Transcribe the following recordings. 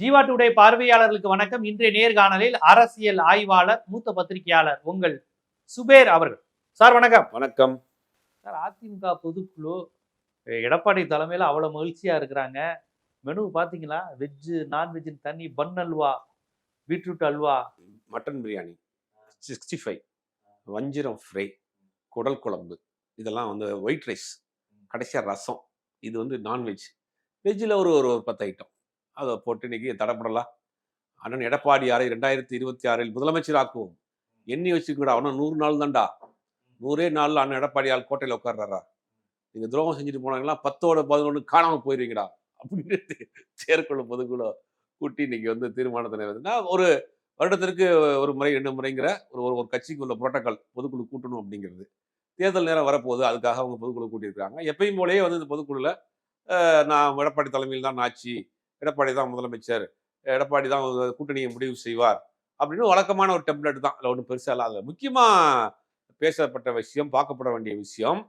Jeeva today பார்வையாளர்களுக்கு வணக்கம். இன்றைய நேர்காணலில் அரசியல் ஆய்வாளர் மூத்த பத்திரிகையாளர் உங்கள் சுபேர் அவர்கள். சார் வணக்கம். வணக்கம். சார் அதிமுக பொதுக்குழு எடப்பாடி தலைமையில அவ்வளவு மகிழ்ச்சியா இருக்கிறாங்க. மெனு பாத்தீங்களா? வெஜ்ஜு நான்வெஜ்ஜு தண்ணி bun halwa beetroot halwa. Mutton biryani sixty five வஞ்சிரம் ஃப்ரை குடல் குழம்பு இதெல்லாம் வந்து ஒயிட் ரைஸ் கடைசியாக ரசம் இது வந்து நான்வெஜ் வெஜ்ஜில் ஒரு ஒரு ஒரு பத்து ஐட்டம் அதை போட்டு இன்னைக்கு தடப்படலாம் அண்ணன் எடப்பாடியாரை ரெண்டாயிரத்தி இருபத்தி ஆறில் முதலமைச்சர் ஆக்குவோம். எண்ணி வச்சுக்கூட அவனும் நூறு நாள் தான்டா. நூறே நாளில் அண்ணன் எடப்பாடியால் கோட்டையில் உட்கார்றாரா? நீங்கள் துரோகம் செஞ்சுட்டு போனாங்கன்னா பத்தோட பதினொன்று காணாமல் போயிருவீங்கடா. அப்படின்னு செயற்குழு பொதுக்குழு கூட்டி இன்னைக்கு வந்து தீர்மானத்தை நிறைவேற்றினா ஒரு வருடத்திற்கு ஒரு முறை ரெண்டு முறைங்கிற ஒரு ஒரு ஒரு கட்சிக்கு உள்ள புரோட்டோக்கால் பொதுக்குழு கூட்டணும் அப்படிங்கிறது. தேர்தல் நேரம் வரப்போகுது அதுக்காக அவங்க பொதுக்குழு கூட்டியிருக்காங்க எப்பயும் போலேயே வந்து இந்த பொதுக்குழுல நான் எடப்பாடி தலைமையில் தான் ஆட்சி எடப்பாடி தான் முதலமைச்சர் எடப்பாடி தான் கூட்டணியை முடிவு செய்வார் அப்படின்னு வழக்கமான ஒரு டெம்ப்ளேட் தான். அதில் ஒன்றும் பெருசாக இல்லாத முக்கியமாக பேசப்பட்ட விஷயம் பார்க்கப்பட வேண்டிய விஷயம்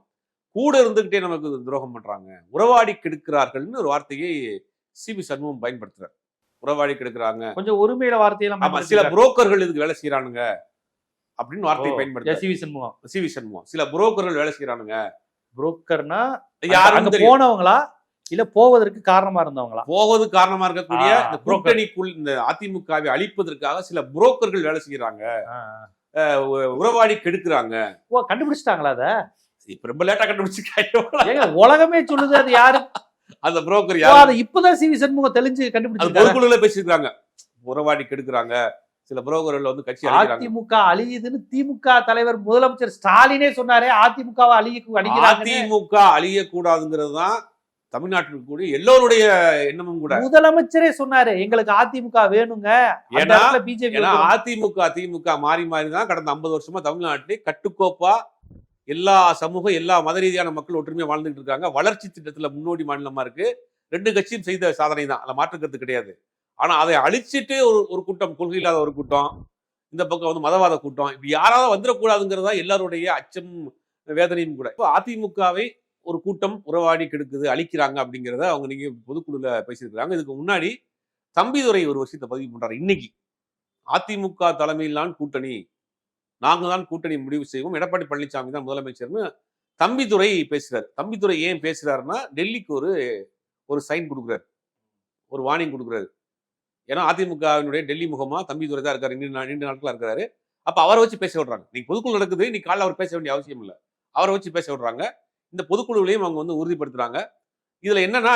கூட இருந்துகிட்டே நமக்கு துரோகம் பண்றாங்க. உறவாடி கெடுக்கிறார்கள்னு ஒரு வார்த்தையை சிபி சண்முகம் பயன்படுத்துறார். உறவாடி கெடுக்கிறாங்க. கொஞ்சம் ஒருமையில வார்த்தையெல்லாம் ஆமா சில புரோக்கர்கள் இதுக்கு வேலை செய்யறானுங்க அப்படின்னு வார்த்தையை பயன்படுத்த சிவி சண்முகம். சிவி சண்முகம். சில புரோக்கர்கள் வேலை செய்யறானுங்க புரோக்கர்னா யாரும் போனவங்களா? இல்ல போவதற்கு காரணமா இருந்தவங்களா? போவது காரணமா இருக்கக்கூடிய இந்த. கூட்டணிக்குள் இந்த அதிமுகவை அழிப்பதற்காக சில புரோக்கர்கள் வேலை செய்யறாங்க உறவாடி கெடுக்கிறாங்க. ஓ கண்டுபிடிச்சிட்டாங்களா அத? இப்ப ரொம்ப லேட்டா கண்டுபிடிச்சிருக்காங்க உலகமே சொல்லுது அது யாரு? அந்த புரோக்கர் யாரு? அது இப்பதான் சிவி சண்முகம் தெளிஞ்சு அது கண்டுபிடிச்சிருக்காரு பொதுக்குழுல பேசியிருக்காங்க உறவாடி கெடுக்கிறாங்க. சில புரோக்கர்கள் வந்து கட்சி அதிமுக அழியுதுன்னு திமுக தலைவர் முதலமைச்சர் ஸ்டாலினே சொன்னாரே அதிமுகவை அழிய அதிமுக அழியக்கூடாதுங்கிறது தான் தமிழ்நாட்டில் கூடிய எல்லோருடைய எண்ணமும் கூட. முதலமைச்சரே சொன்னாரு எங்களுக்கு அதிமுக வேணுங்க. ஏன்னா பிஜேபி அதிமுக திமுக மாறி மாறி தான் கடந்த ஐம்பது வருஷமா தமிழ்நாட்டிலே கட்டுக்கோப்பா எல்லா சமூகம் எல்லா மத ரீதியான மக்கள் ஒற்றுமையா வாழ்ந்துட்டு இருக்காங்க. வளர்ச்சி திட்டத்துல முன்னோடி மாநிலமா இருக்கு. ரெண்டு கட்சியும் செய்த சாதனை தான். அதில் மாற்றுக்கிறது கிடையாது. ஆனா அதை அழிச்சிட்டு ஒரு ஒரு கூட்டம் கொள்கை இல்லாத ஒரு கூட்டம் இந்த பக்கம் வந்து மதவாத கூட்டம் இப்படி யாராவது வந்துடக்கூடாதுங்கிறதா எல்லாருடைய அச்சம் வேதனையும் கூட. இப்போ அதிமுகவை ஒரு கூட்டம் உறவாடி கெடுக்குது அழிக்கிறாங்க அப்படிங்கிறத அவங்க நீங்கள் பொதுக்குழுல பேசியிருக்கிறாங்க. இதுக்கு முன்னாடி தம்பிதுரை ஒரு விஷயத்தை பதிவு பண்ணுறாரு இன்னைக்கு அதிமுக தலைமையில்தான் கூட்டணி நாங்கள் தான் கூட்டணி முடிவு செய்வோம். எடப்பாடி பழனிசாமி தான் முதலமைச்சர்னு தம்பிதுரை பேசுகிறார் தம்பிதுரை ஏன் பேசுகிறாருன்னா டெல்லிக்கு ஒரு ஒரு சைன் கொடுக்குறாரு. ஒரு வார்னிங் கொடுக்குறாரு. ஏன்னா அதிமுகவினுடைய டெல்லி முகமா தம்பிதுரை தான் இருக்காரு. நீண்ட நீண்ட நாட்களாக இருக்கிறாரு அப்போ அவரை வச்சு பேச விடுறாங்க. நீங்கள் பொதுக்குழு நடக்குது. நீ காலைல அவர் பேச வேண்டிய அவசியம் இல்லை. அவரை வச்சு பேச விடுறாங்க. இந்த பொதுக்குழுவிலையும் அவங்க வந்து உறுதிப்படுத்துறாங்க. இதுல என்னன்னா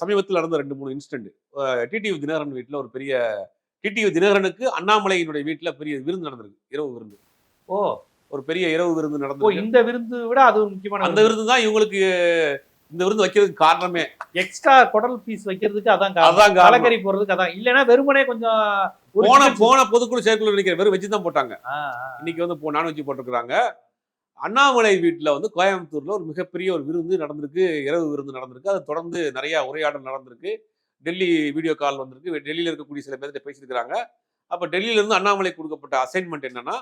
சமீபத்தில் நடந்த ரெண்டு மூணு இன்சிடென்ட் டிடிவி தினகரன் வீட்டுல ஒரு பெரிய டிடிவி தினகரனுக்கு அண்ணாமலையினுடைய வீட்டுல பெரிய விருந்து நடந்திருக்கு. இரவு விருந்து. ஓ. ஒரு பெரிய இரவு விருந்து ஓ நடந்திருக்கு. இந்த விருந்து விட அது முக்கியமான அந்த விருந்து. தான் இவங்களுக்கு இந்த விருந்து வைக்கிறதுக்கு காரணமே. எக்ஸ்ட்ரா குடல் பீஸ் வைக்கிறதுக்கு அதான் அதான். தலைக்கறி போடுறதுக்கு அதான். இல்லைன்னா வெறுமனே கொஞ்சம் போன போன பொதுக்குழு செயற்குழு நினைக்கிற வெறும் வெஜ் தான் போட்டாங்க. இன்னைக்கு வந்து போ நான்வெஜ் போட்டிருக்கிறாங்க. அண்ணாமலை வீட்டுல வந்து கோயம்புத்தூர்ல ஒரு மிகப்பெரிய ஒரு விருந்து நடந்திருக்கு இரவு விருந்து நடந்திருக்கு. அது தொடர்ந்து நிறைய உரையாடல் நடந்திருக்கு. டெல்லி வீடியோ கால் வந்திருக்கு. டெல்லியில இருக்கக்கூடிய சில பேர்கிட்ட பேசியிருக்கிறாங்க. அப்ப டெல்லியில இருந்து அண்ணாமலை கொடுக்கப்பட்ட அசைன்மெண்ட் என்னன்னா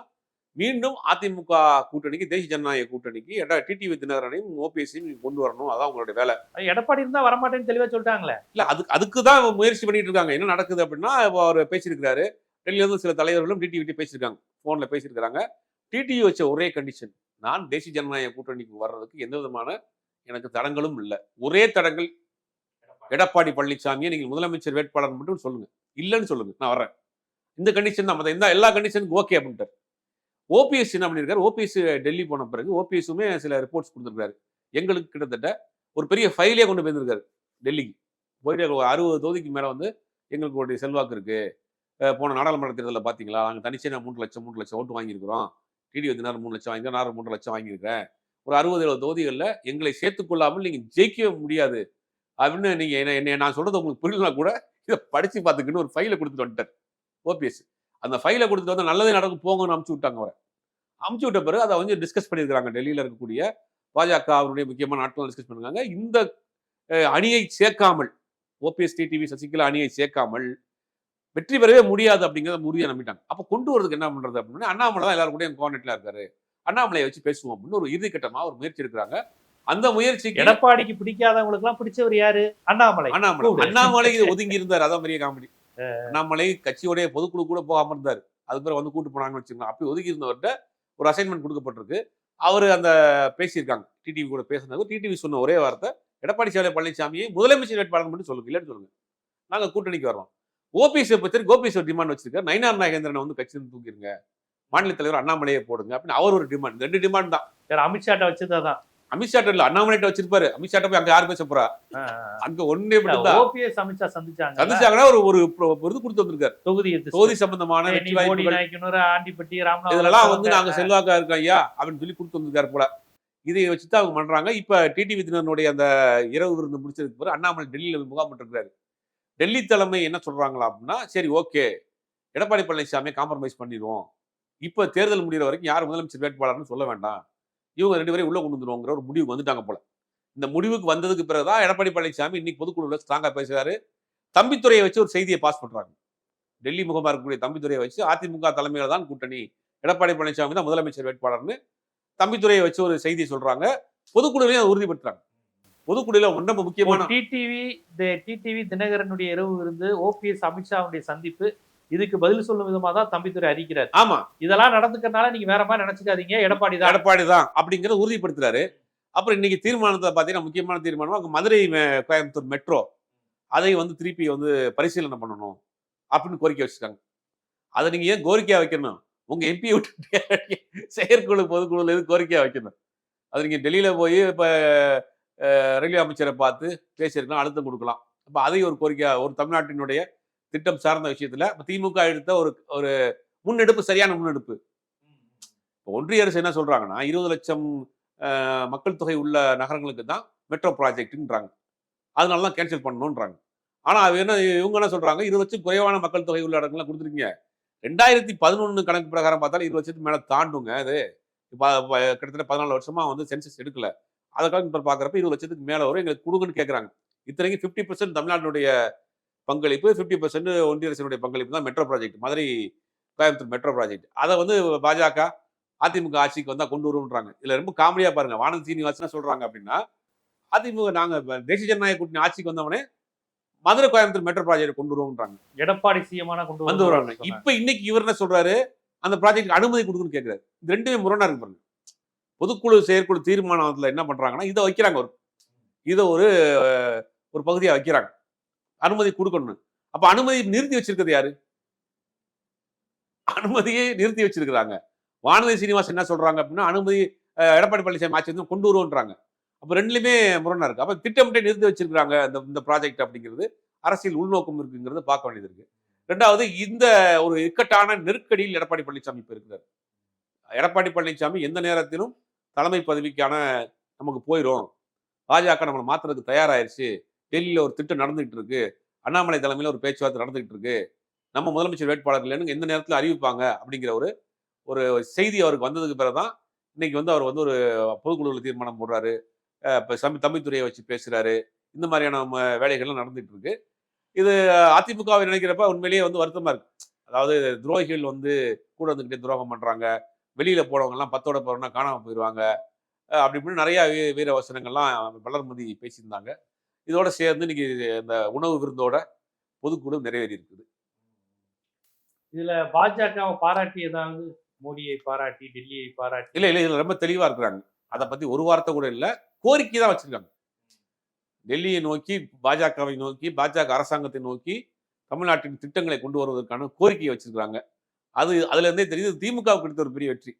மீண்டும் அதிமுக கூட்டணிக்கு தேசிய ஜனநாயக கூட்டணிக்கு டிடிவி தினகரனையும் ஓபிஎஸ்ஸையும் கொண்டு வரணும்? அதான் உங்களுடைய வேலை. எடப்பாடி இருந்தா வரமாட்டேன்னு தெளிவா சொல்லிட்டாங்களே. இல்ல அதுக்கு அதுக்கு தான் முயற்சி பண்ணிட்டு இருக்காங்க. என்ன நடக்குது அப்படின்னா இப்போ அவர் பேசியிருக்கிறாரு. டெல்லியில இருந்து சில தலைவர்களும் டிடிவி பேசியிருக்காங்க. போன்ல பேசியிருக்கிறாங்க. டிடிவி வச்ச ஒரே கண்டிஷன் நான் தேசிய ஜனநாயக கூட்டணிக்கு வர்றதுக்கு எந்த விதமான எனக்கு தடங்களும் இல்லை. ஒரே தடங்கள் எடப்பாடி. பழனிசாமியை நீங்கள் முதலமைச்சர் வேட்பாளர் மட்டும் சொல்லுங்க. இல்லைன்னு சொல்லுங்க. நான் வரேன் இந்த கண்டிஷன் தான். இந்த எல்லா கண்டிஷனுக்கும் ஓகே அப்படின்ட்டார். ஓபிஎஸ் என்ன பண்ணியிருக்காரு ஓபிஎஸ் டெல்லி போன பிறகு ஓபிஎஸ்ஸுமே சில ரிப்போர்ட்ஸ் கொடுத்துருக்காரு. எங்களுக்கு கிட்டத்தட்ட ஒரு பெரிய ஃபைலே கொண்டு போயிருக்காரு டெல்லிக்கு. போயிட்டு அறுபது தொகுதிக்கு மேலே வந்து எங்களுக்கு ஒரு செல்வாக்கு இருக்கு. அஹ் போன நாடாளுமன்ற தேர்தலில் பார்த்தீங்களா நாங்கள் தனிச்சையாக மூன்று லட்சம் மூன்று லட்சம் ஓட்டு வாங்கியிருக்கிறோம். டிடி தினார் மூணு லட்சம் வாங்கி நான் மூன்று லட்சம் வாங்கியிருக்கேன் ஒரு அறுபது எழுபது தொகுதிகளில் எங்களை சேர்த்துக்கொள்ளாமல் நீங்கள் ஜெயிக்கவே முடியாது. அப்படின்னு நீங்கள் என்ன என்னை நான் சொல்கிறது உங்களுக்கு புரியலனா கூட இதை படித்து பார்த்துக்கின்னு ஒரு ஃபைலை கொடுத்துட்டு வந்துட்டார். ஓபிஎஸ் அந்த ஃபைலை கொடுத்துட்டு வந்து நல்லதே நடக்கும் போங்கன்னு அமுச்சு விட்டாங்க அவரை. அமுச்சு விட்ட பிறகு அதை வந்து டிஸ்கஸ் பண்ணியிருக்கிறாங்க. டெல்லியில் இருக்கக்கூடிய பாஜக அவருடைய முக்கியமான நாட்கள் டிஸ்கஸ் பண்ணுறாங்க இந்த அணியை சேர்க்காமல் ஓபிஎஸ் டிடிவி சசிகலா அணியை சேர்க்காமல் வெற்றி பெறவே முடியாது அப்படிங்கிறத உறுதியா நம்பிட்டாங்க. அப்ப கொண்டு வரதுக்கு என்ன பண்றது அப்படின்னா அண்ணாமலை தான் எல்லாரும் கூட கோஆர்டினேட்ல இருக்காரு. அண்ணாமலையை வச்சு பேசுவோம் அப்படின்னு ஒரு இறுதிக்கட்டமா ஒரு முயற்சி எடுக்கிறாங்க. அந்த முயற்சிக்கு எடப்பாடிக்கு பிடிக்காதவங்களுக்கு எல்லாம் பிடிச்சவர் யாரு? அண்ணாமலை. அண்ணாமலை. அண்ணாமலை ஒதுங்கி இருந்தார். அதான் பெரிய காமெடி அண்ணாமலை கட்சியோடைய பொதுக்குழு கூட போகாம இருந்தாரு. அது பிறகு வந்து கூட்டு போனாங்கன்னு வச்சுக்கலாம் அப்படி ஒதுக்கி இருந்தவர்கிட்ட ஒரு அசைன்மெண்ட் கொடுக்கப்பட்டிருக்கு. அவர் அந்த பேசியிருக்காங்க. டிடிவி கூட பேசினது. டிடிவி சொன்ன ஒரே வார்த்தை எடப்பாடி சேலை பழனிசாமியை முதலமைச்சர் வேட்பாளர் மட்டும் சொல்லுங்க. இல்லைன்னு சொல்லுங்க. நாங்க கூட்டணிக்கு வரோம் ஓபிஎஸ் பத்தி கோபிஎஸ் ஒரு டிமாண்ட் வச்சிருக்காரு. நயினார் நாகேந்திரனை வந்து கட்சியிலிருந்து தூக்கிருங்க. மாநில தலைவர் அண்ணாமலையை போடுங்க அப்படின்னு அவர் ஒரு டிமாண்ட் ரெண்டு டிமாண்ட் தான். சரி அமித்ஷாட்ட வச்சதுதான் அமித்ஷாட்ட இல்ல அண்ணாமலைட்ட வச்சிருப்பாரு. அமித்ஷாட்ட போய் அங்க யார் பேச போறா? அங்க ஒன்னே மட்டும் தான் ஓபிஎஸ் அமித்ஷா சந்திச்சாங்க. சந்திச்சாங்கன்னா ஒரு ஒரு இது கொடுத்து வந்திருக்காரு. தொகுதி தொகுதி சம்பந்தமான வெற்றி வாய்ப்புகள். ஆண்டிப்பட்டி ராமநாதபுரம் இதெல்லாம் வந்து நாங்க செல்வாக்கா இருக்கோம் ஐயா அப்படின்னு சொல்லி கொடுத்து வந்திருக்காரு போல. இதை வச்சுதான் அவங்க பண்றாங்க. இப்ப டிடி விதினனுடைய அந்த இரவு விருந்து முடிச்சதுக்கு பிறகு அண்ணாமலை டெல்லியில முகாம் இருக்காரு டெல்லி தலைமை என்ன சொல்கிறாங்களா அப்படின்னா சரி ஓகே. எடப்பாடி பழனிசாமியை காம்ப்ரமைஸ் பண்ணிடுவோம். இப்போ தேர்தல் முடிகிற வரைக்கும் யார் முதலமைச்சர் வேட்பாளர்னு சொல்ல வேண்டாம். இவங்க ரெண்டு பேரும் உள்ளே கொண்டு வந்துருவோங்கிற ஒரு முடிவுக்கு வந்துட்டாங்க போல. இந்த முடிவுக்கு வந்ததுக்கு பிறகுதான் எடப்பாடி பழனிசாமி இன்னைக்கு பொதுக்குழுல ஸ்ட்ராங்காக பேசுகிறாரு தம்பித்துறையை வச்சு ஒரு செய்தியை பாஸ் பண்ணுறாங்க டெல்லி முகமா இருக்கக்கூடிய தம்பித்துறையை வச்சு அதிமுக தலைமையில் தான் கூட்டணி. எடப்பாடி பழனிசாமி தான் முதலமைச்சர் வேட்பாளர்னு தம்பித்துறையை வச்சு ஒரு செய்தியை சொல்கிறாங்க பொதுக்குழுவிலையும் அதை உறுதிப்படுத்துறாங்க. பொதுக்குழுல ரொம்ப முக்கியமான டிடிவி டிடிவி தினகரனுடைய இரவு விருந்து ஓபிஎஸ் அமித்ஷாவுடைய சந்திப்பு இதுக்கு பதில் சொல்லும் விதமா தான் தம்பித்துறை அறிக்கிறார் ஆமா. இதெல்லாம் நடந்துக்கிறதுனால நீங்க வேற மாதிரி நினைச்சுக்காதீங்க எடப்பாடி தான். எடப்பாடி தான் அப்படிங்கறத உறுதிப்படுத்துறாரு. அப்புறம் இன்னைக்கு தீர்மானத்தை பார்த்தீங்கன்னா முக்கியமான தீர்மானம் மதுரை கோயம்புத்தூர் மெட்ரோ அதை வந்து திருப்பி வந்து பரிசீலனை பண்ணணும் அப்படின்னு கோரிக்கை வச்சிருக்காங்க. அதை நீங்க ஏன் கோரிக்கையா வைக்கணும்? உங்க எம்பி விட்டு செயற்குழு பொதுக்குழுல எது கோரிக்கையா வைக்கணும்? அது நீங்க டெல்லியில போய் இப்ப ரயில்வே அமைச்சரை பார்த்து பேசியிருக்கலாம் அழுத்தம் கொடுக்கலாம். அப்போ அதை ஒரு கோரிக்கை ஒரு தமிழ்நாட்டினுடைய திட்டம் சார்ந்த விஷயத்தில் இப்போ திமுக எடுத்த ஒரு ஒரு முன்னெடுப்பு சரியான முன்னெடுப்பு. இப்போ ஒன்றிய அரசு என்ன சொல்கிறாங்கன்னா இருபது லட்சம் மக்கள் தொகை உள்ள நகரங்களுக்கு தான் மெட்ரோ ப்ராஜெக்ட்ன்றாங்க. அதனால தான் கேன்சல் பண்ணணுன்றாங்க. ஆனால் அது என்ன இவங்க என்ன சொல்கிறாங்க இருபது லட்சம் குறைவான மக்கள் தொகை உள்ள இடங்கள்லாம் கொடுத்துருக்கீங்க. ரெண்டாயிரத்தி பதினொன்று கணக்கு பிரகாரம் பார்த்தாலும் இருபது லட்சத்துக்கு மேலே தாண்டுங்க அது. இப்போ கிட்டத்தட்ட பதினாலு வருஷமாக வந்து சென்சஸ் எடுக்கல. அதுக்காக இப்போ பார்க்குறப்ப இருபது லட்சத்துக்கு மேல வரும். எங்களுக்கு கொடுங்கன்னு கேட்குறாங்க இத்தனைக்கு ஃபிஃப்டி பர்சன்ட் தமிழ்நாட்டினுடைய பங்களிப்பு ஃபிஃப்டி பர்சன்ட் ஒன்றிய அரசினுடைய பங்களிப்பு தான் metro project Madurai Coimbatore metro project அதை வந்து பாஜக அதிமுக ஆட்சிக்கு வந்தா கொண்டு வருவோம்ன்றாங்க இதுல ரொம்ப காமெடியா பாருங்க. வானதி சீனிவாசன் என்ன சொல்றாங்க அப்படின்னா அதிமுக நாங்க இப்ப தேசிய ஜனநாயக கூட்டணி ஆட்சிக்கு வந்தவனே மதுரை கோயம்புத்தூர் மெட்ரோ ப்ராஜெக்ட் கொண்டு வருவோம்ன்றாங்க. எடப்பாடி சிஎமான கொண்டு வந்து வருவாங்க. வருவாங்க இப்ப இன்னைக்கு இவர் என்ன சொல்றாரு அந்த ப்ராஜெக்ட் அனுமதி கொடுக்குன்னு கேட்கிறாரு இது ரெண்டுமே முரணா இருக்கு பாருங்க. பொதுக்குழு செயற்குழு தீர்மானத்துல என்ன பண்றாங்கன்னா இதை வைக்கிறாங்க ஒரு இதை ஒரு ஒரு பகுதியா வைக்கிறாங்க. அனுமதி கொடுக்கணும் அப்ப அனுமதி நிறுத்தி வச்சிருக்கிறது யாரு? அனுமதியை நிறுத்தி வச்சிருக்கிறாங்க. வானதி சீனிவாசன் என்ன சொல்றாங்க அப்படின்னா அனுமதி எடப்பாடி பழனிசாமி ஆட்சி வந்து கொண்டு வருவோன்றாங்க. அப்ப ரெண்டுலயுமே முரணா இருக்கு. அப்ப திட்டமிட்டே நிறுத்தி வச்சிருக்காங்க இந்த இந்த ப்ராஜெக்ட் அப்படிங்கிறது. அரசியல் உள்நோக்கம் இருக்குங்கிறது பார்க்க வேண்டியது இருக்கு. ரெண்டாவது இந்த ஒரு இக்கட்டான நெருக்கடியில் எடப்பாடி பழனிசாமி இப்போ இருக்கிறார். எடப்பாடி பழனிசாமி எந்த நேரத்திலும் தலைமை பதவிக்கான நமக்கு போயிடும் பாஜக நம்மளை மாத்துறதுக்கு தயாராயிருச்சு. டெல்லியில் ஒரு திட்டம் நடந்துகிட்டு இருக்கு அண்ணாமலை தலைமையில் ஒரு பேச்சுவார்த்தை நடந்துகிட்டு இருக்கு நம்ம முதலமைச்சர் வேட்பாளர் இல்லைன்னு எந்த நேரத்தில் அறிவிப்பாங்க? அப்படிங்கிற ஒரு ஒரு செய்தி அவருக்கு வந்ததுக்கு பிறகுதான் இன்னைக்கு வந்து அவர் வந்து ஒரு பொதுக்குழுவில் தீர்மானம் போடுறாரு. இப்போ இப்ப சமி தம்பித்துறையை வச்சு பேசுகிறாரு இந்த மாதிரியான வேலைகள்லாம் நடந்துட்டு இருக்கு இது அதிமுகவை நினைக்கிறப்ப உண்மையிலேயே வந்து வருத்தமாக இருக்கு. அதாவது துரோகிகள் வந்து கூட வந்துக்கிட்டே துரோகம் பண்ணுறாங்க வெளியில போறவங்க எல்லாம் பத்தோட போறோம்னா காணாம போயிடுவாங்க அப்படி இப்படின்னு நிறைய வீ- வீர வசனங்கள்லாம் வளர்மதி பேசியிருந்தாங்க. இதோட சேர்ந்து இன்னைக்கு இந்த உணவு விருந்தோட பொதுக்குழு நிறைவேறி இருக்குது இதுல பாஜகவை பாராட்டி ஏதாவது மோடியை பாராட்டி டெல்லியை பாராட்டி. இல்ல இல்ல இதுல ரொம்ப தெளிவா இருக்கிறாங்க. அதை பத்தி ஒரு வார்த்தை கூட இல்ல. கோரிக்கை தான் வச்சிருக்காங்க. டெல்லியை நோக்கி பாஜகவை நோக்கி பாஜக அரசாங்கத்தை நோக்கி தமிழ்நாட்டின் திட்டங்களை கொண்டு வருவதற்கான கோரிக்கையை வச்சிருக்காங்க அது அதுலேருந்தே தெரியுது திமுகவுக்கு கிடைத்த ஒரு பெரிய வெற்றி.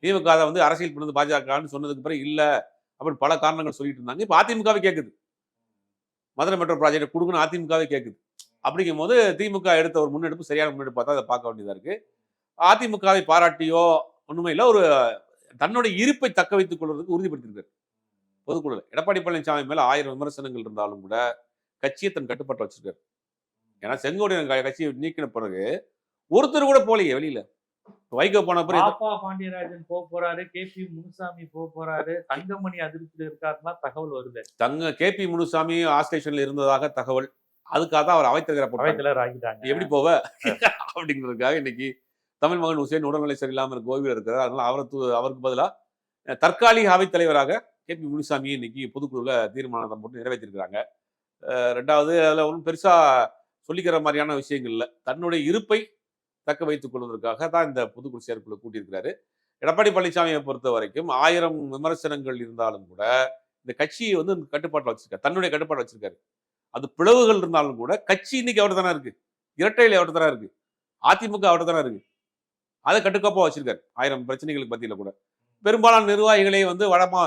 திமுக அதை வந்து அரசியல் பண்ணது பாஜகன்னு சொன்னதுக்கு பிறகு இல்லை அப்படின்னு பல காரணங்கள் சொல்லிட்டு இருந்தாங்க. இப்போ அதிமுகவே கேட்குது மதுரை மெட்ரோ ப்ராஜெக்ட் கொடுக்கணும் அதிமுகவே கேட்குது அப்படிங்கும் போது திமுக எடுத்த ஒரு முன்னெடுப்பு சரியான முன்னெடுப்பு பார்த்தா அதை பார்க்க வேண்டியதாக இருக்குது அதிமுகவை பாராட்டியோ ஒன்றுமே இல்லை ஒரு தன்னுடைய இருப்பை தக்க வைத்துக் கொள்வதற்கு உறுதிப்படுத்தியிருக்காரு. பொதுக்குழு எடப்பாடி பழனிசாமி மேலே ஆயிரம் விமர்சனங்கள் இருந்தாலும் கூட கட்சியை தன் கட்டுப்பாட்டை வச்சிருக்காரு. ஏன்னா செங்கோடைய க- கட்சியை நீக்கின பிறகு ஒருத்தர் கூட போலையே வெளியில. வைகோ போன பிறகு பாப்பா பாண்டியராஜன் போக போறாரு கே பி முனுசாமி போக போறாரு தங்கமணி அதிருப்தியில் இருக்காருன்னா தகவல் வருது. தங்க கே பி முனுசாமி ஆஸ்டேஷன்ல இருந்ததாக தகவல். அதுக்காக தான் அவர் அவைத்தலைவர் ஆகிட்டாங்க. எப்படி போவ? அப்படிங்கிறதுக்காக இன்னைக்கு தமிழ் மகன் ஹுசேன் உடல்நிலை சரியில்லாம இருக்க கோவில் இருக்கிறார். அதனால அவருக்கு பதிலா அஹ், தற்காலிக அவைத் தலைவராக கே பி முனுசாமி இன்னைக்கு பொதுக்குழுல தீர்மானத்தை போட்டு நிறைவேற்றிருக்கிறாங்க. ரெண்டாவது அதுல ஒன்றும் பெருசா சொல்லிக்கிற மாதிரியான விஷயங்கள் இல்லை. தன்னுடைய இருப்பை தக்க வைத்துக் கொள்வதற்காக தான் இந்த பொதுக்குழு செயற்குழு கூட்டியிருக்கிறாரு. எடப்பாடி பழனிசாமியை பொறுத்த வரைக்கும் ஆயிரம் விமர்சனங்கள் இருந்தாலும் கூட இந்த கட்சியை வந்து கட்டுப்பாட்டில் வச்சிருக்காரு. தன்னுடைய கட்டுப்பாட்டில் வச்சிருக்காரு. அது பிளவுகள் இருந்தாலும் கூட கட்சி இன்னைக்கு அவர் தானே இருக்கு? இரட்டையில் அவர் தானே இருக்கு? அதிமுக அவர் தானே இருக்கு? அதை கட்டுக்கோப்பா வச்சிருக்காரு. ஆயிரம் பிரச்சனைகளுக்கு மத்தியில் கூட. பெரும்பாலான நிர்வாகிகளை வந்து வடமா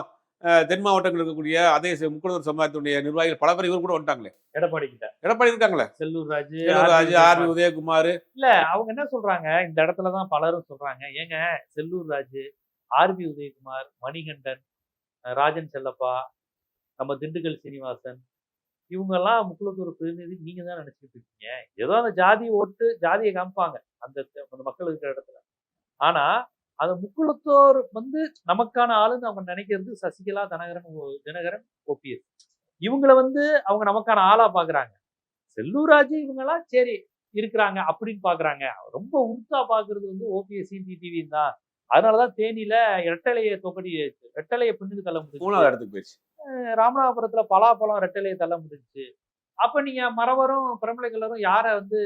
தென் மாவட்டங்கள் இருக்கக்கூடிய அதே முக்குளத்தூர் சமுதாயத்துடைய நிர்வாகிகள் பல பேர் இவர் கூட வந்துட்டாங்களே. எடப்பாடி கிட்ட. எடப்பாடி இருக்காங்களே? செல்லூர் ராஜு ராஜு ஆர் உதயகுமார். இல்ல அவங்க என்ன சொல்றாங்க? இந்த இடத்துலதான் பலரும் சொல்றாங்க. ஏங்க செல்லூர் ராஜு ஆர்பி உதயகுமார் மணிகண்டன் ராஜன் செல்லப்பா நம்ம திண்டுக்கல் சீனிவாசன் இவங்க எல்லாம் முக்குளத்தூர் பிரதிநிதி நீங்க தான் நினைச்சிட்டு இருக்கீங்க. ஏதோ அந்த ஜாதி ஓட்டு ஜாதியை காமிப்பாங்க அந்த அந்த மக்கள் இருக்கிற இடத்துல. ஆனா அந்த முக்குளத்தோர் வந்து நமக்கான ஆளுன்னு அவங்க நினைக்கிறது சசிகலா தனகரன் தினகரன் ஓபிஎஸ். இவங்கள வந்து அவங்க நமக்கான ஆளா பாக்குறாங்க. செல்லூர் ராஜு இவங்கெல்லாம் சரி இருக்கிறாங்க அப்படின்னு பாக்குறாங்க. ரொம்ப உருத்தா பாக்குறது வந்து ஓபிஎஸ் டிடிவி தான். அதனாலதான் தேனியில ரெட்டலையை தொகடி ரெட்டலையை பின்னுக்கு தள்ள முடியும் மூணாவது இடத்துக்கு போயிடுச்சு. ராமநாதபுரத்துல பலாப்பழம் ரெட்டலையை தள்ள முடிஞ்சுச்சு. அப்ப நீங்க மரவரும் பிரமலை கலரும் யார வந்து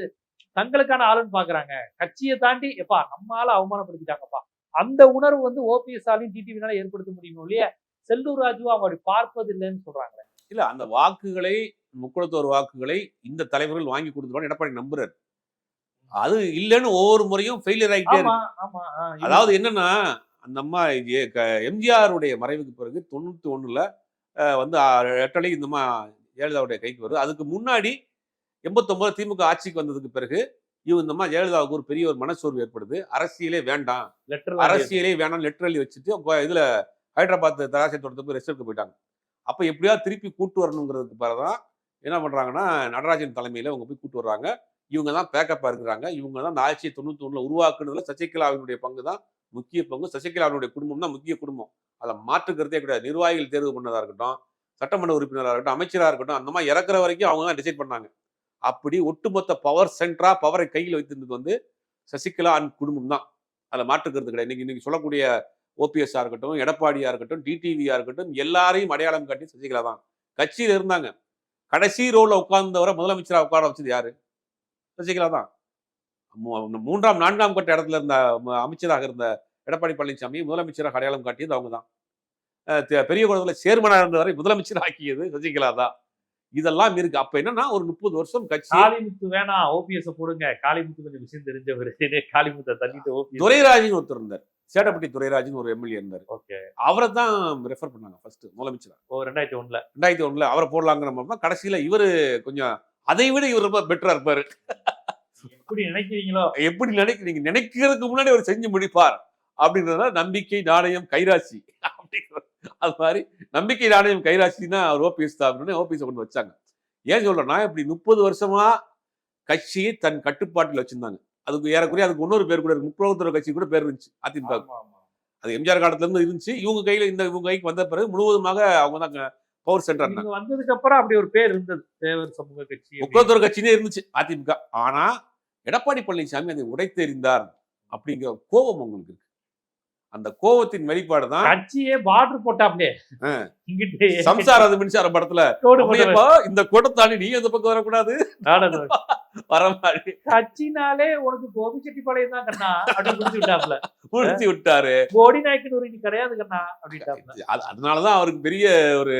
தங்களுக்கான ஆளுன்னு பாக்குறாங்க? கட்சியை தாண்டி எப்பா நம்ம ஆள அவமானப்படுத்திட்டாங்கப்பா. அந்த உணர்வு வந்து ஓபிஎஸ் ஆலையும் டிடிவினால ஏற்படுத்த முடியும் இல்லையா? செல்லூர் ராஜுவா அவங்க அப்படி பார்ப்பது இல்லைன்னு சொல்றாங்க. இல்ல அந்த வாக்குகளை முக்குளத்தோர் வாக்குகளை இந்த தலைவர்கள் வாங்கி கொடுத்துருவாங்க எடப்பாடி நம்புறாரு. அது இல்லைன்னு ஒவ்வொரு முறையும் ஃபெயிலியர் ஆகிட்டே அதாவது என்னன்னா அந்த அம்மா எம்ஜிஆருடைய மறைவுக்கு பிறகு தொண்ணூத்தி ஒண்ணுல வந்து அஹ், ரெட்டலை இந்த அம்மா ஜெயலலிதாவுடைய கைக்கு வருது. அதுக்கு முன்னாடி எண்பத்தொன்பது திமுக ஆட்சிக்கு வந்ததுக்கு பிறகு இவங்க இந்த ஜெயலலிதாவுக்கு ஒரு பெரிய ஒரு மனச்சோர்வு ஏற்படுது. அரசியலே வேண்டாம். தான் அரசியலே வேணாம் லெட்டர் எழுதி வச்சுட்டு இதுல ஹைதராபாத் தராசை தோட்டத்துக்கு ரெஸ்ட் எடுக்க போயிட்டாங்க. அப்ப எப்படியாவது திருப்பி கூட்டு வரணுங்கிறதுக்கு பிறகுதான் என்ன பண்றாங்கன்னா நடராஜன் தலைமையில அவங்க போய் கூட்டு வர்றாங்க. இவங்க தான் பேக்கப்பா இருக்கிறாங்க. இவங்க தான் இந்த ஆட்சியை தொண்ணூத்தி ஒண்ணுல உருவாக்குனதுல சசிகலாவினுடைய பங்கு தான் முக்கிய பங்கு. சசிகலாவினுடைய குடும்பம் தான் முக்கிய குடும்பம். அதை மாற்றுக்கிறதே கிடையாது. நிர்வாகிகள் தேர்வு பண்ணதா இருக்கட்டும் சட்டமன்ற உறுப்பினராக இருக்கட்டும் அமைச்சராக இருக்கட்டும் அந்த மாதிரி இறக்குற வரைக்கும் அவங்க தான் டிசைட் பண்ணாங்க. அப்படி ஒட்டுமொத்த பவர் சென்டரா பவரை கையில் வைத்திருந்தது வந்து சசிகலா அண்ட் குடும்பம் தான். அதில் மாற்றுக்கிறது கிடையாது. இன்னைக்கு இன்னைக்கு சொல்லக்கூடிய ஓபிஎஸ்ஆ இருக்கட்டும் எடப்பாடியா இருக்கட்டும் டிடிவியா இருக்கட்டும் எல்லாரையும் அடையாளம் காட்டி சசிகலா தான். கட்சியில் இருந்தாங்க. கடைசி ரோல உட்கார்ந்தவரை முதலமைச்சராக உட்கார வச்சது யாரு? சசிகலா தான். மூன்றாம் நான்காம் கட்ட இடத்துல இருந்த ம- அமைச்சராக இருந்த எடப்பாடி பழனிசாமி முதலமைச்சராக அடையாளம் காட்டியது அவங்க தான். பெரிய குளத்துல சேர்மனாக இருந்தவரை முதலமைச்சர் ஆக்கியது சசிகலா தான். இதெல்லாம் இருக்கு. அப்ப என்னன்னா ஒரு முப்பது வருஷம் கட்சி காளிமுத்து வேணாம் ஓபிஎஸ் போடுங்க. காளிமுத்து கொஞ்சம் விஷயம் தெரிஞ்சவர். காளிமுத்தை தள்ளிட்டு ஓபிஎஸ் துரைராஜன் ஒருத்தர் இருந்தார். சேடப்பட்டி துரைராஜன் ஒரு எம்எல்ஏ இருந்தார். ஓகே. அவரை தான் ரெஃபர் பண்ணாங்க ஃபர்ஸ்ட் முதலமைச்சர். ஓ ரெண்டாயிரத்தி ஒண்ணுல. ரெண்டாயிரத்தி ஒண்ணுல அவரை போடலாங்கிற மாதிரி தான் கடைசியில இவரு கொஞ்சம் அதை விட இவர் ரொம்ப பெட்டரா இருப்பாரு. எப்படி நினைக்கிறீங்களோ? எப்படி நினைக்கிறீங்க நினைக்கிறதுக்கு முன்னாடி அவர் செஞ்சு முடிப்பார். அப்படின்றத நம்பிக்கை நாணயம் கைராசி. அப்படிங்கிற அது மாதிரி நம்பிக்கை நாணயம் கைராசின்னா அவர் ஓபிஎஸ் தான் ஓபிஎஸ் கொண்டு வச்சாங்க. ஏன் சொல்றேன்னா இப்படி முப்பது வருஷமா கட்சியை தன் கட்டுப்பாட்டில் வச்சிருந்தாங்க. அதுக்கு ஏறக்குறைய அதுக்கு இன்னொரு பேர் கூட இருக்கு. கட்சி கூட பேர் இருந்துச்சு அதிமுக. அது எம்ஜிஆர் காலத்துல இருந்து இருந்துச்சு. இவங்க கையில இந்த இவங்க கைக்கு வந்த பிறகு முழுவதுமாக அவங்க தான் பவர் சென்டர் வந்ததுக்கு அப்புறம் அப்படி ஒரு பேர் இருந்தது. தேவர் சமூக கட்சி. முக்குளத்தூர் கட்சினே இருந்துச்சு அதிமுக. ஆனா எடப்பாடி பழனிசாமி அதை உடைத்தெறிந்தார் அப்படிங்கிற கோபம் உங்களுக்கு இருக்கு. அந்த கோபத்தின் வெளிப்பாடு தான் கட்சியே பார்டர் போட்டாப்லே. சம்சார அது மின்சார படத்துல கோடு இந்த கோட்டை தாண்டி நீ அந்த பக்கம் வரக்கூடாது. வர மாதிரி. கட்சினாலே உனக்கு கோபி செட்டிப்பாளையம் தான் கண்ணா அப்படின்னு முடிச்சு விட்டாப்ல. உறுத்தி விட்டாரு. கோடி நாய்க்கு ஒரு கிடையாது கண்ணா அப்படின்ட்டாப்ல. அது- அதனாலதான் அவருக்கு பெரிய ஒரு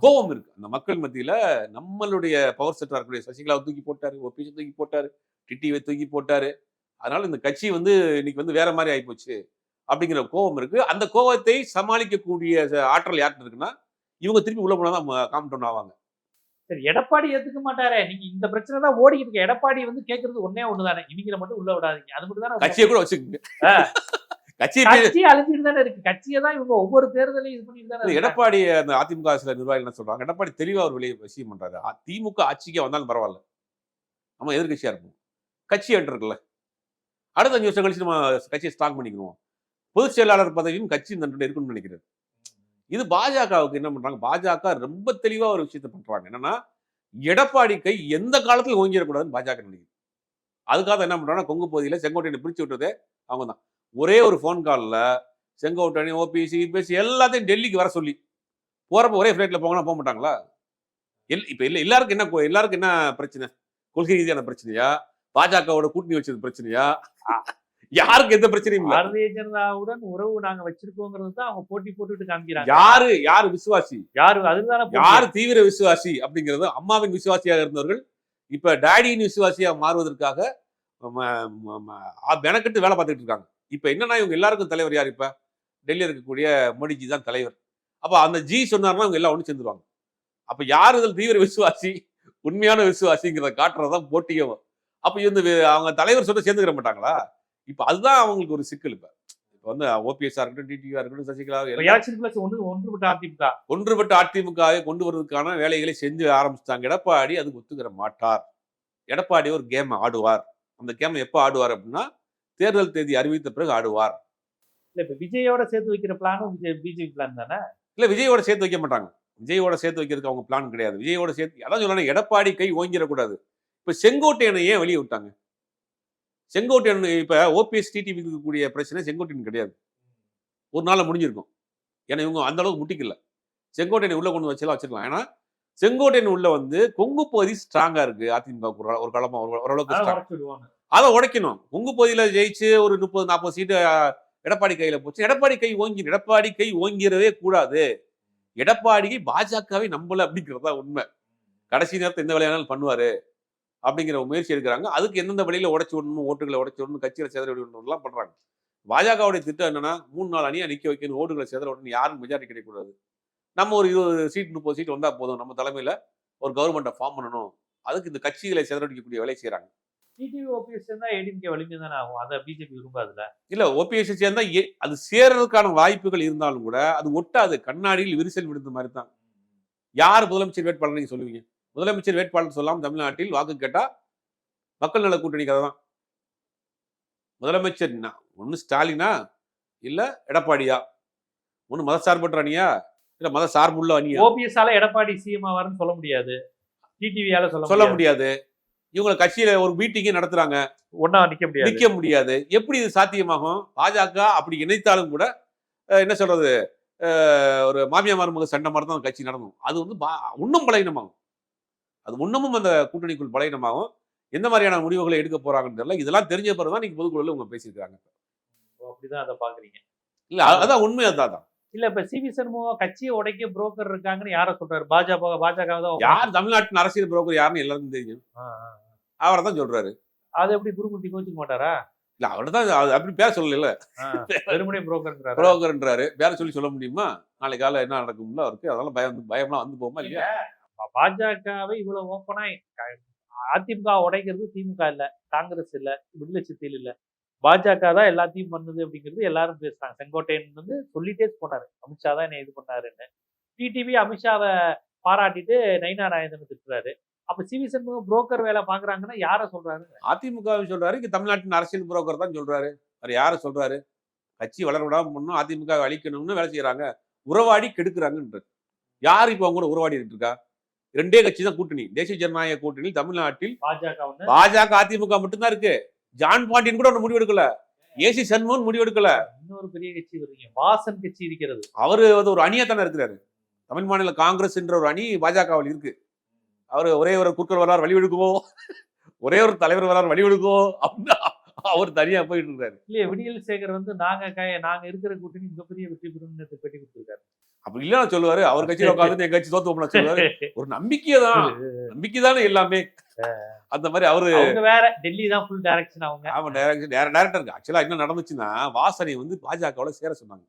கோபம் இருக்கு. அந்த மக்கள் மத்தியில நம்மளுடைய பவர் செட்டா இருக்கக்கூடிய சசிகலாவை தூக்கி போட்டாரு ஓபிஎஸ் தூக்கி போட்டாரு டிடிவை தூக்கி போட்டாரு. அதனால இந்த கட்சி வந்து இன்னைக்கு வந்து வேற மாதிரி ஆயிப்போச்சு. அப்படிங்கிற கோபம் இருக்கு. அந்த கோபத்தை சமாளிக்கக்கூடிய ஆற்றல் யார்கிட்ட இருக்குன்னா இவங்க திருப்பி உள்ள காம் டவுன் ஆவாங்க. சரி எடப்பாடி ஏத்துக்க மாட்டாரே. நீங்க இந்த பிரச்சனை தான் ஓடிக்கிட்டு இருக்கு. எடப்பாடி வந்து கேக்குறது ஒன்னே ஒண்ணுதானே. இவங்களை மட்டும் உள்ள விடாதீங்க. அது மட்டும் தானே கட்சியை கூட வச்சுக்கோங்க. ஆ. கட்சியை கட்சி அழிஞ்சிட்டு தானே இருக்கு. கட்சியை தான் இவங்க ஒவ்வொரு தேர்தலையும் இது பண்ணிட்டு தானே. எடப்பாடி அந்த அதிமுக சில நிர்வாகிகள் என்ன சொல்றாங்க? எடப்பாடி தெளிவா ஒரு வெளியே விஷயம் பண்றாரு. திமுக ஆட்சிக்கு வந்தாலும் பரவாயில்ல. நம்ம எதிர்கட்சியா இருப்போம். கட்சி இருக்குல்ல. அடுத்த அஞ்சு வருஷம் கழிச்சு நம்ம கட்சியை ஸ்ட்ராங் பண்ணிக்கணும் பொதுச் செயலாளர் பதவியும் கட்சி தன்னுடைய இருக்குன்னு நினைக்கிறாரு. இது பாஜகவுக்கு என்ன பண்றாங்க? பாஜக ரொம்ப தெளிவா ஒரு விஷயத்தை பண்றாங்க. என்னன்னா எடப்பாடி கை எந்த காலத்துல ஓங்கிடக்கூடாதுன்னு பாஜக நினைக்குது. அதுக்காக என்ன பண்றாங்கன்னா கொங்கு பகுதியில் செங்கோட்டையனை பிரிச்சு விட்டதே அவங்க தான் ஒரே ஒரு ஃபோன் காலில் செங்கோட்டணி ஓபிசி பேசி எல்லாத்தையும் டெல்லிக்கு வர சொல்லி போகிறப்ப ஒரே ஃப்ளைட்டில் போங்கன்னா போக மாட்டாங்களா? எல் இப்போ இல்லை எல்லாருக்கும் என்ன எல்லாருக்கும் என்ன பிரச்சனை? கொள்கை ரீதியான பிரச்சனையா? பாஜகவோட கூட்டணி வச்சது பிரச்சனையா? யாருக்கு எந்த பிரச்சனையும் பாரதிய ஜனதாவுடன் உறவு நாங்க வச்சிருக்கோங்கிறது தான் அவங்க போட்டி போட்டுட்டு காமிக்கிறாங்க. யாரு யாரு விசுவாசி? யாரு அதுதானே. யார் தீவிர விசுவாசி அப்படிங்கிறது அம்மாவின் விசுவாசியாக இருந்தவர்கள். இப்ப டேடியின் விசுவாசியா மாறுவதற்காக மெனக்கெட்டு வேலை பார்த்துட்டு இருக்காங்க. இப்ப என்னன்னா இவங்க எல்லாருக்கும் தலைவர் யார் இப்ப? டெல்லியில் இருக்கக்கூடிய மோடிஜி தான் தலைவர். அப்ப அந்த ஜி சொன்னார்னா இவங்க எல்லாம் ஒண்ணு சேர்ந்துருவாங்க. அப்ப யார் இதில் தீவிர விசுவாசி? உண்மையான விசுவாசிங்கிறத காட்டுறதுதான் போட்டியும். அப்ப இந்த அவங்க தலைவர் சொல்ல சேர்ந்துக்கிற மாட்டாங்களா? இப்ப அதுதான் அவங்களுக்கு ஒரு சிக்கல் இப்ப. இப்ப வந்து ஓபிஎஸ்ஆ இருக்கட்டும் டிடிஆ இருக்கட்டும் சசிகலா ஒன்று ஒன்றுபட்ட அதிமுக. ஒன்றுபட்ட அதிமுகவை கொண்டு வருவதற்கான வேலைகளை செஞ்சு ஆரம்பிச்சிட்டாங்க. எடப்பாடி அதுக்கு ஒத்துக்கிற மாட்டார். எடப்பாடி ஒரு கேம் ஆடுவார். அந்த கேம் எப்போ ஆடுவார் அப்படின்னா தேர்தல் தேதி அறிவித்த பிறகு ஆடுவார். இல்ல இப்ப விஜயோட சேர்த்து வைக்கிற பிளானும் விஜய் பிஜேபி பிளான் தானே? இல்ல விஜயோட சேர்த்து வைக்க மாட்டாங்க. விஜயோட சேர்த்து வைக்கிறதுக்கு அவங்க பிளான் கிடையாது. விஜயோட சேர்த்து அதான் சொல்லணும் எடப்பாடி கை ஓங்கிடக்கூடாது. இப்ப செங்கோட்டையனை ஏன் வெளியே விட்டாங்க? செங்கோட்டையன் இப்ப ஓபிஎஸ் டிடிவி இருக்கக்கூடிய பிரச்சனை செங்கோட்டையன் கிடையாது. ஒரு நாள்ல முடிஞ்சிருக்கும். ஏன்னா இவங்க அந்த அளவுக்கு முட்டிக்கல. செங்கோட்டையனை உள்ள கொண்டு வச்செல்லாம் வச்சிருக்கலாம். ஏன்னா செங்கோட்டையன் உள்ள வந்து கொங்கு பகுதி ஸ்ட்ராங்கா இருக்கு. அதிமுக ஒரு களமா ஒரு- ஓரளவுக்கு அதை உடைக்கணும். கொங்கு பகுதியில ஜெயிச்சு ஒரு முப்பது நாற்பது சீட்டு எடப்பாடி கையில போச்சு. எடப்பாடி கை ஓங்கி எடப்பாடி கை ஓங்கிடவே கூடாது. எடப்பாடிக்கு பாஜகவை நம்பல அப்படிங்கிறது உண்மை. கடைசி நேரத்தை எந்த வேலையானாலும் பண்ணுவாரு. அப்படிங்கிற முயற்சி எடுக்கிறாங்க. அதுக்கு எந்தெந்த வழியில உடைச்சு விடணும் ஓட்டுகளை உடைச்சு விடணும் கட்சியில சேதற விடணும்லாம் பண்றாங்க. பாஜகவுடைய திட்டம் என்னன்னா மூணு நாள் அணியா நிக்க வைக்கணும் ஓட்டுகளை சேதற விடணும் யாரும் மெஜாரிட்டி கிடைக்கக்கூடாது. நம்ம ஒரு இருபது சீட் முப்பது சீட் வந்தா போதும். நம்ம தலைமையில ஒரு கவர்மெண்ட்டை ஃபார்ம் பண்ணணும். அதுக்கு இந்த கட்சிகளை சேதறடிக்கக்கூடிய வேலை செய்யறாங்க டிடிவி ஓபிஎஸ் இருந்தா ஏடிஎம்கே வலிமை தானே ஆகும். அதை பிஜேபி விரும்பாதுல இல்ல ஓபிஎஸ் சேர்ந்தா அது சேர்றதுக்கான வாய்ப்புகள் இருந்தாலும் கூட அது ஒட்டாது. கண்ணாடியில் விரிசல் விடுந்த மாதிரி தான். யார் முதலமைச்சர் வேட்பாளர் நீங்க சொல்லுவீங்க? முதலமைச்சர் வேட்பாளர் சொல்லாம தமிழ்நாட்டில் வாக்கு கேட்டா மக்கள் நல கூட்டணி கதை தான். முதலமைச்சர் ஒன்னு ஸ்டாலினா இல்ல எடப்பாடியா? ஒன்னு மதசார்பற்ற அணியா? இல்ல மத சார்புள்ள அணியா? ஓபிஎஸ் ஆல எடப்பாடி சிஎம் ஆவாருன்னு சொல்ல முடியாது. டிடிவியால சொல்ல சொல்ல முடியாது. முடியாது. இவங்க கட்சியில ஒரு மீட்டிங்கே நடத்துறாங்க. ஒன்னா நிக்க முடியாது. நிக்க முடியாது. எப்படி இது சாத்தியமாகும்? பாஜக அப்படி இணைத்தாலும் கூட என்ன சொல்றது? ஒரு மாமியார் மருமக சண்டை மாதிரி தான் கட்சி நடக்கும் அது வந்து இன்னும் பலகீனமாகும் அது இன்னமும் அந்த கூட்டணிக்குள் பலகீனமாகும் எந்த மாதிரியான முடிவுகளை எடுக்க போறாங்கன்னு தெரியல. இதெல்லாம் தெரிஞ்ச பிறகு தான் நீங்க பொதுக்குழுல உங்க பேசியிருக்காங்க அப்படிதான் அதை பாக்குறீங்க. இல்ல அதான் உண்மை அதான் தான். இல்ல இப்ப சிவி சண்முகம் கட்சியை உடைக்க புரோக்கர் இருக்காங்கன்னு யார சொல்றாரு? பாஜக பாஜக தான் யார்? தமிழ்நாட்டின் அரசியல் புரோக்கர் யாருன்னு எல்லாருக்கும் தெரியும். அவரை தான் சொல்றாரு. அது எப்படி குருமூர்த்தி கோச்சிக்க மாட்டாரா? இல்ல அவர்தான் தான் அப்படி பேர சொல்லல வெறுமனே புரோக்கர்ங்கிறாரு புரோக்கர்ன்றாரு பேர சொல்லி சொல்ல முடியுமா? நாளைக்கு காலை என்ன நடக்கும்ல அவருக்கு அதனால பயம் பயம்லாம் வந்து போகுமா இல்லையா? பாஜகவை இவ்வளவு ஓப்பனா அதிமுக உடைக்கிறது திமுக இல்ல காங்கிரஸ் இல்ல விடுதலை சித்தியில் இல்ல. பாஜக தான் எல்லாத்தையும் பண்ணுது அப்படிங்கிறது எல்லாரும் பேசுறாங்க. செங்கோட்டையன் வந்து சொல்லிட்டே போனாரு. அமித்ஷா தான் என்ன இது பண்ணாருன்னு. டிடிவி அமித்ஷாவை பாராட்டிட்டு நயினாராயணன் திட்டுறாரு. அப்ப சிவி சண்முகம் புரோக்கர் வேலை பாக்குறாங்கன்னா யார சொல்றாரு? அதிமுக சொல்றாரு. இங்க தமிழ்நாட்டின் அரசியல் புரோக்கர் தான் சொல்றாரு. அவர் யாரை சொல்றாரு? கட்சி வளர விடாம பண்ணும் அதிமுக அழிக்கணும்னு வேலை செய்யறாங்க. உறவாடி கெடுக்கிறாங்கன்ற யார் இப்போ அவங்க கூட உறவாடி இருக்கா? ரெண்டே கட்சி தான் கூட்டணி. தேசிய ஜனநாயக கூட்டணியில் தமிழ்நாட்டில் பாஜக பாஜக அதிமுக மட்டும்தான் இருக்கு. ஜான் பாண்டியன் கூட ஒண்ணு முடிவெடுக்கல. ஏசி சண்முகன் முடிவெடுக்கல. இன்னொரு பெரிய கட்சி வருவீங்க வாசன் கட்சி இருக்கிறது. அவரு வந்து ஒரு அணியா தானே இருக்கிறாரு. தமிழ் மாநில காங்கிரஸ் என்ற ஒரு அணி பாஜகவில் இருக்கு. அவரு ஒரே ஒரு குறுக்கர் வரார் வழிவெடுக்குவோ ஒரே ஒரு தலைவர் வரார் வழிவெடுக்குவோ அப்படின்னு அவர் தனியா போயிட்டு இருக்காரு. இல்லையே விடியல் சேகர் வந்து நாங்க நாங்க இருக்கிற கூட்டணி மிகப்பெரிய வெற்றி பெறும் பேட்டி கொடுத்திருக்காரு. அப்ப இல்லன்னு சொல்லுவாரு அவர் கட்சியில உட்காந்து என் கட்சி தோத்து போன சொல்லுவாரு. ஒரு நம்பிக்கை தான் நம்பிக்கை தானே எல்லாமே. அந்த மாதிரி அவரு வேற டெல்லி தான் ஃபுல் டைரக்ஷன் அவங்க. ஆமா டைரக்ஷன் டேரக்டர் ஆக்சுவலா என்ன நடந்துச்சுன்னா வாசனை வந்து பாஜகவோட சேர சொன்னாங்க.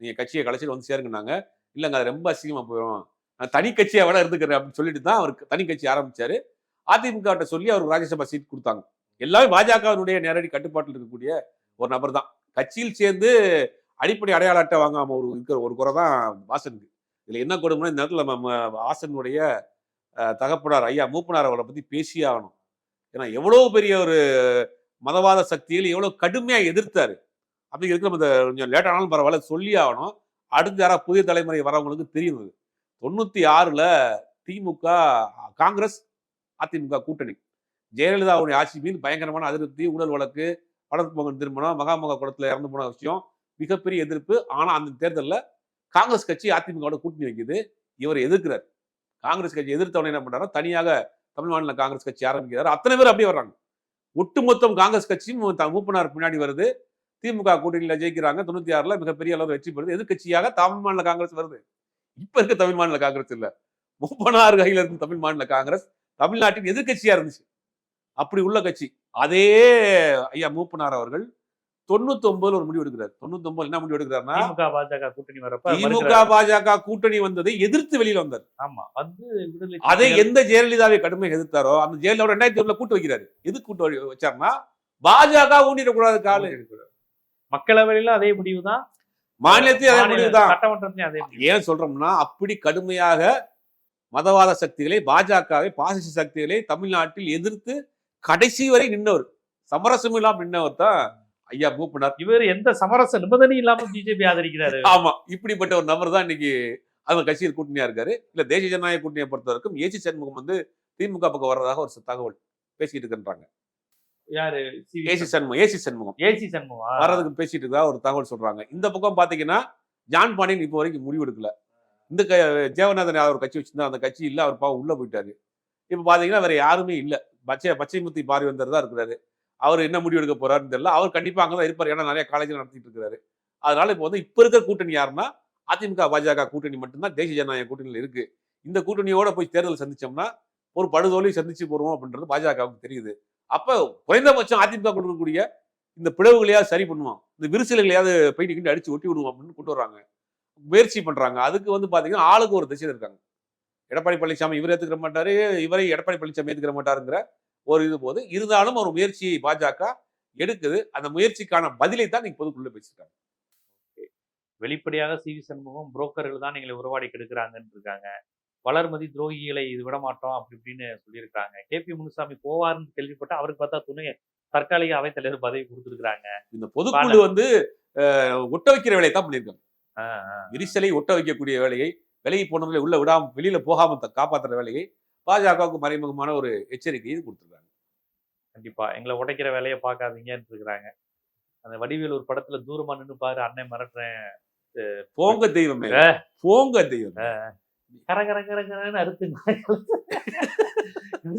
நீங்க கட்சியை கடைசியில் வந்து சேருங்கன்னாங்க. இல்லைங்க அது ரொம்ப அசிங்கமா போயிடும் நான் தனி கட்சியா வேணா இருந்துக்கிறேன் அப்படின்னு சொல்லிட்டு தான் அவர் தனி கட்சி ஆரம்பிச்சாரு. அதிமுக சொல்லி அவர் ராஜ்யசபா சீட் கொடுத்தாங்க. எல்லாமே பாஜகவினுடைய நேரடி கட்டுப்பாட்டில் இருக்கக்கூடிய ஒரு நபர் தான் கட்சியில் சேர்ந்து அடிப்படை அடையாள அட்டை வாங்காமல் ஒரு இருக்கிற ஒரு குறை தான் வாசனுக்கு. இதில் என்ன கொடுமைன்னா இந்த நேரத்தில் நம்ம வாசனுடைய தகப்பனார் ஐயா மூப்பனார் அவரை பற்றி பேசியே ஆகணும். ஏன்னா எவ்வளோ பெரிய ஒரு மதவாத சக்தியில் எவ்வளோ கடுமையாக எதிர்த்தார். அப்படி இருக்கிற இந்த கொஞ்சம் லேட் ஆனாலும் பரவாயில்ல சொல்லி ஆகணும். அடுத்து யாராவது புதிய தலைமுறை வரவங்களுக்கு தெரியுது தொண்ணூற்றி ஆறில் திமுக காங்கிரஸ் அதிமுக கூட்டணி. ஜெயலலிதாவுடைய ஆட்சி மீது பயங்கரமான அதிருப்தி ஊழல் வழக்கு வளர்ப்பு திருமணம் மகாமக குளத்தில் இறந்து போன விஷயம் மிகப்பெரிய எதிர்ப்பு. ஆனால் அந்த தேர்தலில் காங்கிரஸ் கட்சி அதிமுகவோட கூட்டணி வைக்குது. இவர் எதிர்க்கிறார். காங்கிரஸ் கட்சி எதிர்த்தவன என்ன பண்றாரு தனியாக தமிழ் மாநில காங்கிரஸ் கட்சி ஆரம்பிக்கிறார். அத்தனை பேர் அப்படியே வர்றாங்க. ஒட்டுமொத்தம் காங்கிரஸ் கட்சியும் மூப்பனார் பின்னாடி வருது. திமுக கூட்டணியில் ஜெயிக்கிறாங்க. தொண்ணூத்தி ஆறுல மிகப்பெரிய அளவு வெற்றி பெறுது. எதிர்க்கட்சியாக தமிழ் மாநில காங்கிரஸ் வருது. இப்போ இருக்க தமிழ் மாநில காங்கிரஸ் இல்ல. மூப்பனார் கையில் இருந்த தமிழ் மாநில காங்கிரஸ் தமிழ்நாட்டின் எதிர்க்கட்சியா இருந்துச்சு. அப்படி உள்ள கட்சி. அதே ஐயா மூப்பனார் அவர்கள் தொண்ணூத்தி ஒன்பதுல ஒரு முடிவு எடுக்கிறார். தொண்ணூத்தி ஒன்பதுல என்ன முடிவு எடுக்கிறாருன்னா திமுக பாஜக கூட்டணி வரப்ப திமுக. பாஜக கூட்டணி வந்ததை எதிர்த்து வெளியில வந்தார். ஆமா வந்து அதை எந்த ஜெயலலிதாவை கடுமையாக எதிர்த்தாரோ அந்த ஜெயலலிதா ரெண்டாயிரத்தி ஒண்ணுல கூட்டு வைக்கிறாரு. எதுக்கு கூட்டு வச்சாருன்னா பாஜக ஊண்டிடக்கூடாது காலு. மக்களவையில அதே முடிவு தான் மாநிலத்தையும் அதே முடிவு தான் சட்டமன்றத்திலயும் அதே முடிவு. ஏன் சொல்றோம்னா அப்படி கடுமையாக மதவாத சக்திகளை பாஜகவை பாசிச சக்திகளை தமிழ்நாட்டில் எதிர்த்து கடைசி வரை நின்னவர். சமரசம் இல்லாம நின்னவர் தான் ஐயா மூப்பனார். இவர் எந்த சமரச நிபந்தனை இல்லாம பிஜேபி ஆதரிக்கிறாரு. ஆமா இப்படிப்பட்ட ஒரு நபர் தான் இன்னைக்கு அவங்க கட்சியில் கூட்டணியா இருக்காரு. இல்ல தேசிய ஜனநாயக கூட்டணியை பொறுத்த வரைக்கும் ஏசி சண்முகம் வந்து திமுக பக்கம் வர்றதாக ஒரு தகவல் பேசிட்டு இருக்கின்றாங்க. யாரு? A C Shanmugam A C Shanmugam. A C Shanmuga? வர்றதுக்கு பேசிட்டு இருக்கா ஒரு தகவல் சொல்றாங்க. இந்த பக்கம் பாத்தீங்கன்னா ஜான் பாண்டியன் இப்போ வரைக்கும் முடிவு எடுக்கல. இந்த க ஜெகநாதன் அவர் கட்சி வச்சிருந்தா அந்த கட்சி இல்ல அவர் பாவம் உள்ள போயிட்டாரு. இப்போ பாத்தீங்கன்னா வேற யாருமே இல்ல. பச்சை பச்சை முத்தி பாரிவந்தர் தான் இருக்கிறாரு. அவர் என்ன முடிவு எடுக்க போறாருன்னு தெரியல. அவர் கண்டிப்பாக அங்கே தான் இருப்பார். ஏன்னா நிறைய காலேஜில் நடத்திட்டு இருக்கிறாரு அதனால இப்போ வந்து இப்போ இருக்கிற கூட்டணி யாருன்னா அதிமுக பாஜக கூட்டணி மட்டும்தான் தேசிய ஜனநாயக கூட்டணியில் இருக்கு. இந்த கூட்டணியோட போய் தேர்தல் சந்திச்சோம்னா ஒரு படுதோலையும் சந்திச்சு போறோம் அப்படின்றது பாஜகவுக்கு தெரியுது. அப்போ குறைந்தபட்சம் அதிமுக கொடுக்கக்கூடிய இந்த பிளவுகளையாவது சரி பண்ணுவான் இந்த விரிசல்களையாவது பெயிண்ட் கிண்டு அடிச்சு ஒட்டி விடுவோம் அப்படின்னு கொண்டு வர்றாங்க. முயற்சி பண்றாங்க. அதுக்கு வந்து பாத்தீங்கன்னா ஆளுக்கு ஒரு திசையில் இருக்காங்க. எடப்பாடி பழனிசாமி இவர் ஏத்துக்கிற மாட்டாரு இவரை எடப்பாடி பழனிசாமி ஏத்துக்கிற மாட்டாருங்கிற ஒரு இது போது இருந்தாலும் ஒரு முயற்சியை பாஜக எடுக்குது. அந்த முயற்சிக்கான பதிலை தான் நீங்க பொதுக்குள்ள பேசியிருக்காங்க. வெளிப்படையாக சி வி சண்முகம் புரோக்கர்கள் தான் எங்களை உருவாடி கெடுக்கிறாங்கன்னு இருக்காங்க வளர்மதி துரோகிகளை இது விட மாட்டோம் அப்படி இப்படின்னு சொல்லியிருக்காங்க. கே பி முனுசாமி போவார்னு கேள்விப்பட்டா அவருக்கு பார்த்தா துணை தற்காலிக அவைத்தலைவர் பதவி கொடுத்துருக்காங்க இந்த பொதுக்குழு வந்து ஒட்ட வைக்கிற வேலையை தான் பண்ணியிருக்காங்க. விரிசலை ஒட்ட வைக்கக்கூடிய வேலையை விலகி போனவர்களை உள்ள விடாம வெளியில போகாம காப்பாத்துற வேலையை பாஜகவுக்கு மறைமுகமான ஒரு எச்சரிக்கையை கொடுத்துருக்காங்க. கண்டிப்பா. எங்களை உடைக்கிற வேலையை பார்க்காதீங்கன்னு இருக்கிறாங்க. அந்த வடிவேல் ஒரு படத்துல தூரமா நின்னு பாரு அண்ணன் மிரட்டுறேன். போங்க தெய்வமே. போங்க தெய்வமே. கர கர கர கரன்னு அறுத்து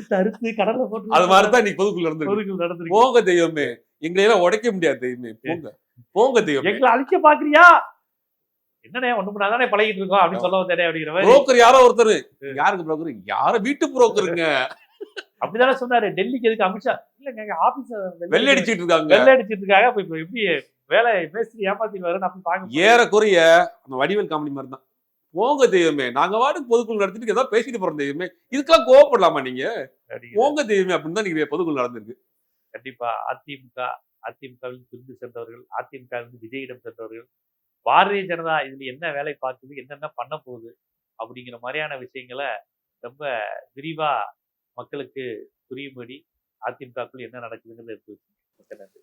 அறுத்து கடல்ல போட்டு அது மாதிரிதான் இன்னைக்கு பொதுக்குள்ள இருந்து பொருட்கள் நடந்திருக்கு. போங்க தெய்வமே. எங்களை எல்லாம் உடைக்க முடியாது தெய்வமே. போங்க. போங்க தெய்வமே. எங்களை அழிக்க பாக்குறியா? என்னண்ணே ஒண்ணு பண்ணாதானே பழகிட்டு இருக்கோம் அப்படின்னு சொல்ல வந்தேனே அப்படிங்கிற மாதிரி. புரோக்கர் யாரோ ஒருத்தர். யாருக்கு புரோக்கர்? யார? வீட்டு புரோக்கருங்க. அப்படிதானே சொன்னாரு. டெல்லிக்கு எதுக்கு அமித்ஷா? இல்லங்க ஆபீஸ் வெள்ளை அடிச்சிட்டு இருக்காங்க. வெள்ளை அடிச்சிட்டு இருக்காங்க இப்ப எப்படி வேலை மேஸ்திரி ஏமாத்திட்டு வரேன்னு அப்படி பாக்க ஏறக்குறைய அந்த வடிவேல் காமெடி மாதிரி தான் போங்க தெய்வமே. நாங்க வாட்டுக்கு பொதுக்குழு நடத்திட்டு ஏதோ பேசிட்டு போறோம் தெய்வமே. இதுக்கெல்லாம் கோவப்படலாமா நீங்க? போங்க தெய்வமே அப்படின்னு தான் நீங்க பொதுக்குழு நடந்திருக்கு. கண்டிப்பா. அதிமுக அதிமுகவில் பிரிந்து சென்றவர்கள் அதிமுகவில் விஜயிடம் சென்றவர்கள் பாரதிய ஜனதா இதுல என்ன வேலை பார்க்குது என்னென்ன பண்ண போகுது அப்படிங்கிற மாதிரியான விஷயங்களை ரொம்ப விரிவா மக்களுக்கு புரியும்படி அதிமுகக்குள் என்ன நடக்குதுங்கிறது எடுத்து வச்சுங்க. மிக்க நன்றி